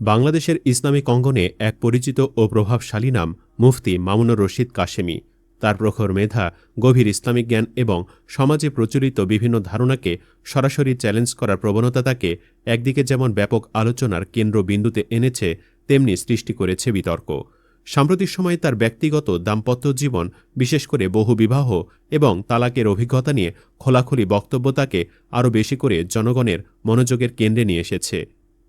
বাংলাদেশের ইসলামিক অঙ্গনে এক পরিচিত ও প্রভাবশালী নাম মুফতি মামুনুর রশিদ কাশেমি। তার প্রখর মেধা, গভীর ইসলামিক জ্ঞান এবং সমাজে প্রচলিত বিভিন্ন ধারণাকে সরাসরি চ্যালেঞ্জ করার প্রবণতা তাকে একদিকে যেমন ব্যাপক আলোচনার কেন্দ্রবিন্দুতে এনেছে, তেমনি সৃষ্টি করেছে বিতর্ক। সাম্প্রতিক সময়ে তার ব্যক্তিগত দাম্পত্য জীবন, বিশেষ করে বহু বিবাহ এবং তালাকের অভিজ্ঞতা নিয়ে খোলাখুলি বক্তব্য তাকে আরও বেশি করে জনগণের মনোযোগের কেন্দ্রে নিয়ে এসেছে।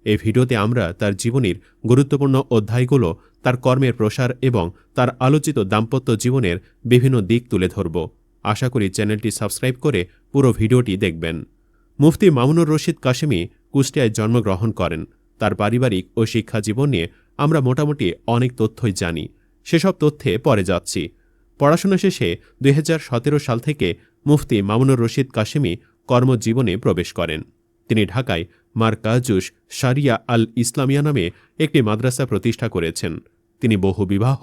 এই ভিডিওতে আমরা তার জীবনের গুরুত্বপূর্ণ অধ্যায়গুলো, তার কর্মের প্রসার এবং তার আলোচিত দাম্পত্য জীবনের বিভিন্ন দিক তুলে ধরব। আশা করি চ্যানেলটি সাবস্ক্রাইব করে পুরো ভিডিওটি দেখবেন। মুফতি মামুনুর রশিদ কাশেমি কুষ্টিয়ায় জন্মগ্রহণ করেন। তার পারিবারিক ও শিক্ষা জীবন নিয়ে আমরা মোটামুটি অনেক তথ্যই জানি। সেসব তথ্যে পরে যাচ্ছি। পড়াশোনা শেষে দুই হাজার সতেরো সাল থেকে মুফতি মামুনুর রশিদ কাশেমি কর্মজীবনে প্রবেশ করেন। তিনি ঢাকায় মার কাজুস শারিয়া আল ইসলামিয়া নামে একটি মাদ্রাসা প্রতিষ্ঠা করেছেন। তিনি বহু বিবাহ,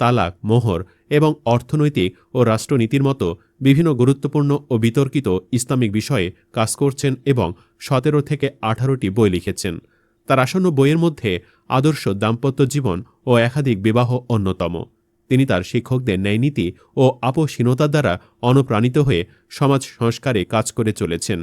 তালাক, মোহর এবং অর্থনৈতিক ও রাষ্ট্রনীতির মতো বিভিন্ন গুরুত্বপূর্ণ ও বিতর্কিত ইসলামিক বিষয়ে কাজ করছেন এবং সতেরো থেকে আঠারোটি বই লিখেছেন। তার আসন্ন বইয়ের মধ্যে আদর্শ দাম্পত্য জীবন ও একাধিক বিবাহ অন্যতম। তিনি তার শিক্ষকদের ন্যায়নীতি ও আপোষহীনতার দ্বারা অনুপ্রাণিত হয়ে সমাজ সংস্কারে কাজ করে চলেছেন।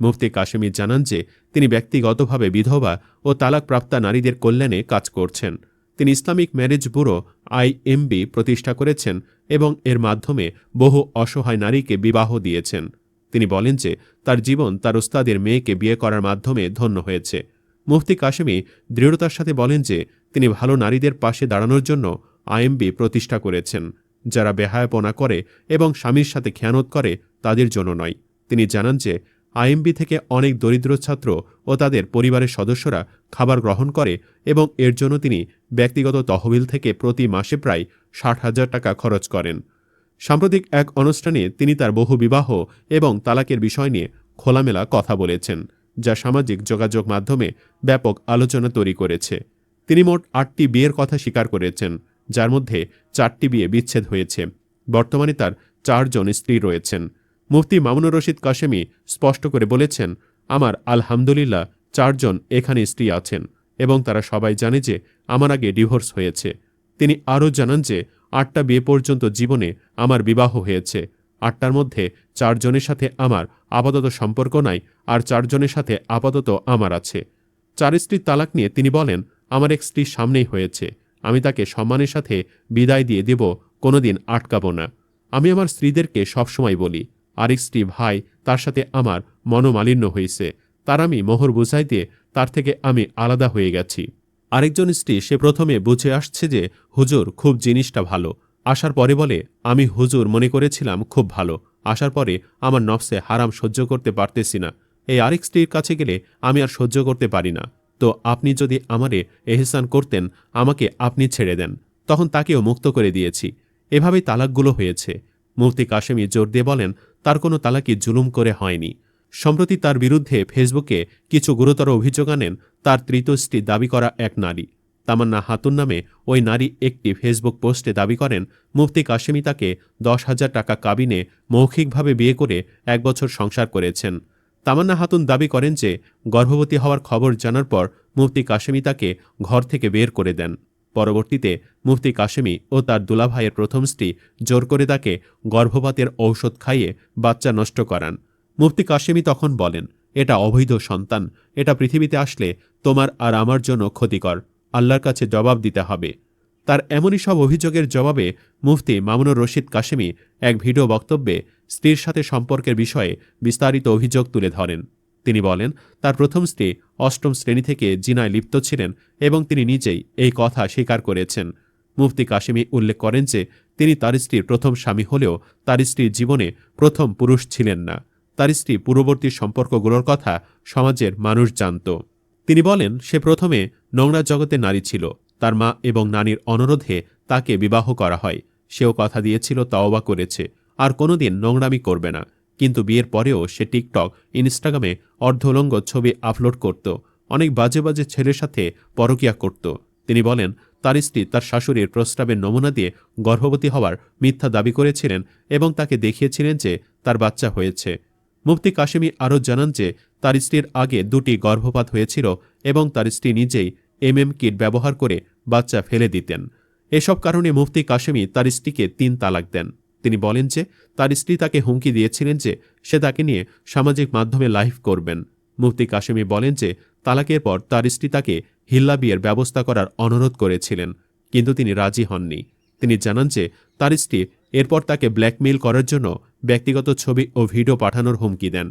মুফতি কাশ্মী জানান যে, তিনি ব্যক্তিগতভাবে বিধবা ও তালাকপ্রাপ্তা নারীদের কল্যাণে কাজ করছেন। তিনি ইসলামিক ম্যারেজ ব্যুরো আইএমবি প্রতিষ্ঠা করেছেন এবং এর মাধ্যমে বহু অসহায় নারীকে বিবাহ দিয়েছেন। তিনি বলেন যে, তার জীবন তার ওস্তাদের মেয়েকে বিয়ে করার মাধ্যমে ধন্য হয়েছে। মুফতি কাশেমি দৃঢ়তার সাথে বলেন যে, তিনি ভালো নারীদের পাশে দাঁড়ানোর জন্য আইএমবি প্রতিষ্ঠা করেছেন। যারা বেহায়াপনা করে এবং স্বামীর সাথে খেয়ানত করে, তাদের জন্য নয়। তিনি জানান যে আইএমবি থেকে অনেক দরিদ্র ছাত্র ও তাদের পরিবারের সদস্যরা খাবার গ্রহণ করে এবং এর জন্য তিনি ব্যক্তিগত তহবিল থেকে প্রতি মাসে প্রায় ষাট হাজার টাকা খরচ করেন। সাম্প্রতিক এক অনুষ্ঠানে তিনি তার বহু বিবাহ এবং তালাকের বিষয় নিয়ে খোলামেলা কথা বলেছেন, যা সামাজিক যোগাযোগ মাধ্যমে ব্যাপক আলোচনা তৈরি করেছে। তিনি মোট আটটি বিয়ের কথা স্বীকার করেছেন, যার মধ্যে চারটি বিয়ে বিচ্ছেদ হয়েছে। বর্তমানে তার চারজন স্ত্রী রয়েছেন। মুফতি মামুনুর রশিদ কাশেমি স্পষ্ট করে বলেছেন, আমার আলহামদুলিল্লাহ চারজন এখানে স্ত্রী আছেন এবং তারা সবাই জানে যে আমার আগে ডিভোর্স হয়েছে। তিনি আরও জানান যে আটটা বিয়ে পর্যন্ত জীবনে আমার বিবাহ হয়েছে। আটটার মধ্যে চারজনের সাথে আমার আপাতত সম্পর্ক নাই আর চারজনের সাথে আপাতত আমার আছে। চার স্ত্রীর তালাক নিয়ে তিনি বলেন, আমার এক স্ত্রীর সামনেই হয়েছে। আমি তাকে সম্মানের সাথে বিদায় দিয়ে দেব, কোনোদিন আটকাব না। আমি আমার স্ত্রীদেরকে সবসময় বলি। আরেক ভাই তার সাথে আমার মনোমালিন্য হয়েছে। তার আমি মোহর বুঝাই দিয়ে তার থেকে আমি আলাদা হয়ে গেছি। আরেকজন স্ত্রী সে প্রথমে বুঝে আসছে যে হুজুর খুব জিনিসটা ভালো। আসার পরে বলে, আমি হুজুর মনে করেছিলাম খুব ভালো। আসার পরে আমার নফসে হারাম সহ্য করতে পারতেছি না। এই আরেক স্ত্রীর কাছে গেলে আমি আর সহ্য করতে পারি না। তো আপনি যদি আমারে এহসান করতেন, আমাকে আপনি ছেড়ে দেন। তখন তাকেও মুক্ত করে দিয়েছি। এভাবেই তালাকগুলো হয়েছে। মুফতি কাশেমি জোর দিয়ে বলেন তার কোনো তালাকি জুলুম করে হয়নি। সম্প্রতি তার বিরুদ্ধে ফেসবুকে কিছু গুরুতর অভিযোগ আনেন তার তৃতীয় স্ত্রী দাবি করা এক নারী। তামান্না হাতুন নামে ওই নারী একটি ফেসবুক পোস্টে দাবি করেন, মুফতি কাশেমি তাকে দশ হাজার টাকা কাবিনে মৌখিকভাবে বিয়ে করে এক বছর সংসার করেছেন। তামান্না হাতুন দাবি করেন যে, গর্ভবতী হওয়ার খবর জানার পর মুফতি কাশেমি তাকে ঘর থেকে বের করে দেন। পরবর্তীতে মুফতি কাশেমি ও তার দুলাভাইয়ের প্রথম স্ত্রী জোর করে তাকে গর্ভপাতের ঔষধ খাইয়ে বাচ্চা নষ্ট করান। মুফতি কাশেমি তখন বলেন, এটা অবৈধ সন্তান, এটা পৃথিবীতে আসলে তোমার আর আমার জন্য ক্ষতিকর, আল্লাহর কাছে জবাব দিতে হবে। তার এমনই সব অভিযোগের জবাবে মুফতি মামুনুর রশিদ কাশেমি এক ভিডিও বক্তব্যে স্ত্রীর সাথে সম্পর্কের বিষয়ে বিস্তারিত অভিযোগ তুলে ধরেন। তিনি বলেন, তার প্রথম স্ত্রী অষ্টম শ্রেণি থেকে জিনায় লিপ্ত ছিলেন এবং তিনি নিজেই এই কথা স্বীকার করেছেন। মুফতি কাশিমি উল্লেখ করেন যে, তিনি তার স্ত্রীর প্রথম স্বামী হলেও তার স্ত্রীর জীবনে প্রথম পুরুষ ছিলেন না। তার স্ত্রী পূর্ববর্তী সম্পর্কগুলোর কথা সমাজের মানুষ জানত। তিনি বলেন, সে প্রথমে নোংরা জগতে নারী ছিল। তার মা এবং নানির অনুরোধে তাকে বিবাহ করা হয়। সেও কথা দিয়েছিল, তাওবা করেছে। আর কোনোদিন নোংরামি করবে না। কিন্তু বিয়ের পরেও সে টিকটক, ইনস্টাগ্রামে অর্ধলঙ্গ ছবি আপলোড করত। অনেক বাজে বাজে ছেলের সাথে পরকিয়া করত। তিনি বলেন, তার স্ত্রী তার শাশুড়ির প্রস্তাবের নমুনা দিয়ে গর্ভবতী হওয়ার মিথ্যা দাবি করেছিলেন এবং তাকে দেখিয়েছিলেন যে তার বাচ্চা হয়েছে। মুফতি কাশেমি আরও জানান যে, তার স্ত্রীর আগে দুটি গর্ভপাত হয়েছিল এবং তার স্ত্রী নিজেই এমএম কিট ব্যবহার করে বাচ্চা ফেলে দিতেন। এসব কারণে মুফতি কাশেমি তার স্ত্রীকে তিন তালাক দেন। তিনি বলেন যে, তার স্ত্রী তাকে হুমকি দিয়েছিলেন যে, সে তাকে নিয়ে সামাজিক মাধ্যমে লাইভ করবেন। মুফতি কাশেমি বলেন যে, তালাকের পর তার স্ত্রী তাকে হিল্লা বিয়ের ব্যবস্থা করার অনুরোধ করেছিলেন, কিন্তু তিনি রাজি হননি। তিনি জানান যে, তার স্ত্রী এরপর তাকে ব্ল্যাকমেইল করার জন্য ব্যক্তিগত ছবি ও ভিডিও পাঠানোর হুমকি দেন।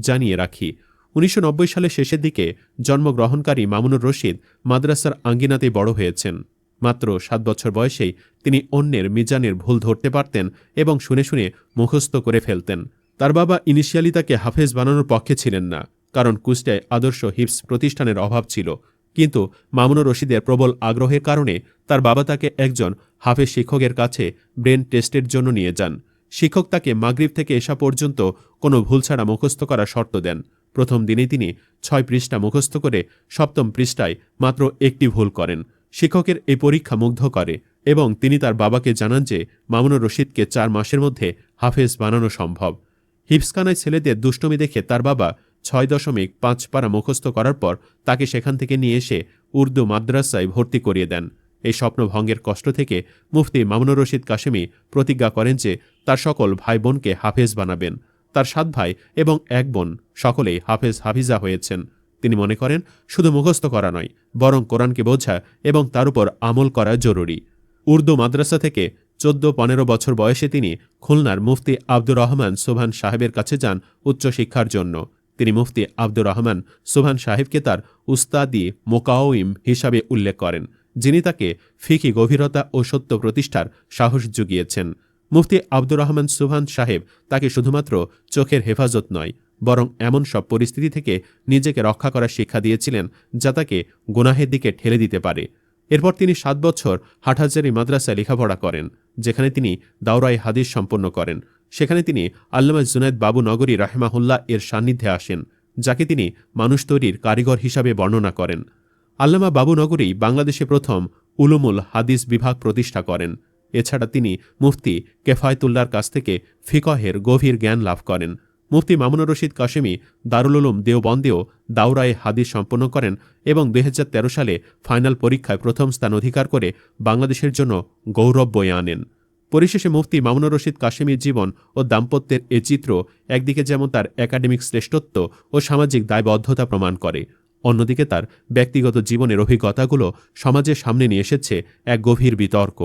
জানিয়ে রাখি, উনিশশো নব্বই সালের শেষের দিকে জন্মগ্রহণকারী মামুনুর রশিদ মাদ্রাসার আঙ্গিনাতে বড় হয়েছেন। মাত্র সাত বছর বয়সেই তিনি অন্যের মিজানের ভুল ধরতে পারতেন এবং শুনে শুনে মুখস্থ করে ফেলতেন। তার বাবা ইনিশিয়ালি তাকে হাফেজ বানানোর পক্ষে ছিলেন না, কারণ কুষ্টায় আদর্শ হিপস প্রতিষ্ঠানের অভাব ছিল। কিন্তু মামুনুর রশিদের প্রবল আগ্রহের কারণে তার বাবা তাকে একজন হাফেজ শিক্ষকের কাছে ব্রেন টেস্টের জন্য নিয়ে যান। শিক্ষক তাকে মাগরিব থেকে এসা পর্যন্ত কোনো ভুল ছাড়া মুখস্থ করার শর্ত দেন। প্রথম দিনে তিনি ছয় পৃষ্ঠা মুখস্থ করে সপ্তম পৃষ্ঠায় মাত্র একটি ভুল করেন। শিক্ষকের এই পরীক্ষা মুগ্ধ করে এবং তিনি তার বাবাকে জানান যে মামুনুর রশিদকে চার মাসের মধ্যে হাফেজ বানানো সম্ভব। হিপসখানায় ছেলেদের দুষ্টমি দেখে তার বাবা ছয় দশমিক পাঁচ পারা মুখস্থ করার পর তাকে সেখান থেকে নিয়ে এসে উর্দু মাদ্রাসায় ভর্তি করিয়ে দেন। এই স্বপ্নভঙ্গের কষ্ট থেকে মুফতি মামুনুর রশিদ কাশেমি প্রতিজ্ঞা করেন যে তার সকল ভাই বোনকে হাফেজ বানাবেন। তার সাত ভাই এবং এক বোন সকলেই হাফেজ হাফিজা হয়েছেন। তিনি মনে করেন, শুধু মুখস্থ করা নয়, বরং কোরআনকে বোঝা এবং তার উপর আমল করা জরুরি। উর্দু মাদ্রাসা থেকে চোদ্দ পনেরো বছর বয়সে তিনি খুলনার মুফতি আব্দুর রহমান সোভান সাহেবের কাছে যান উচ্চশিক্ষার জন্য। তিনি মুফতি আব্দুর রহমান সোভান সাহেবকে তার উস্তাদি মোকাওইম হিসাবে উল্লেখ করেন, যিনি তাকে ফিকি গভীরতা ও সত্য প্রতিষ্ঠার সাহস জুগিয়েছেন। মুফতি আব্দুর রহমান সুভান সাহেব তাকে শুধুমাত্র চোখের হেফাজত নয় বরং এমন সব পরিস্থিতি থেকে নিজেকে রক্ষা করার শিক্ষা দিয়েছিলেন যা তাকে গুনাহের দিকে ঠেলে দিতে পারে। এরপর তিনি সাত বছর হাটহাজারি মাদ্রাসায় লেখাপড়া করেন, যেখানে তিনি দাওরাই হাদিস সম্পন্ন করেন। সেখানে তিনি আল্লামা জুনায়দ বাবু নগরী রাহেমাহুল্লাহ এর সান্নিধ্যে আসেন, যাকে তিনি মানুষ তৈরির কারিগর হিসাবে বর্ণনা করেন। আল্লামা বাবু নগরী বাংলাদেশে প্রথম উলুমুল হাদিস বিভাগ প্রতিষ্ঠা করেন। এছাড়া তিনি মুফতি কেফায়তুল্লার কাছ থেকে ফিকহের গভীর জ্ঞান লাভ করেন। মুফতি মামুনুর রশিদ কাশেমি, দারুল উলুম দেওবন্দেও দাউরায়ে হাদিস সম্পন্ন করেন এবং দু হাজার তেরো সালে ফাইনাল পরীক্ষায় প্রথম স্থান অধিকার করে বাংলাদেশের জন্য গৌরব বয়ে আনেন। পরিশেষে মুফতি মামুনুর রশিদ কাশেমির জীবন ও দাম্পত্যের এ চিত্র একদিকে যেমন তার একাডেমিক শ্রেষ্ঠত্ব ও সামাজিক দায়বদ্ধতা প্রমাণ করে, অন্যদিকে তার ব্যক্তিগত জীবনের অভিজ্ঞতাগুলো সমাজের সামনে নিয়ে এসেছে এক গভীর বিতর্ক।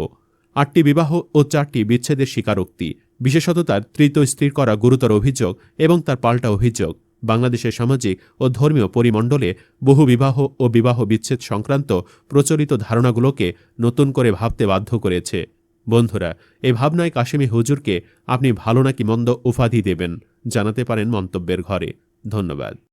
আটটি বিবাহ ও চারটি বিচ্ছেদের স্বীকারোক্তি। বিশেষত তার তৃতীয় স্ত্রীর করা গুরুতর অভিযোগ এবং তার পাল্টা অভিযোগ। বাংলাদেশের সামাজিক ও ধর্মীয় পরিমণ্ডলে বহু বিবাহ ও বিবাহ বিচ্ছেদ সংক্রান্ত প্রচলিত ধারণাগুলোকে নতুন করে ভাবতে বাধ্য করেছে। বন্ধুরা, এ ভাবনায় কাশেমি হুজুরকে আপনি ভালো নাকি মন্দ উপাধি দেবেন জানাতে পারেন মন্তব্যের ঘরে। ধন্যবাদ।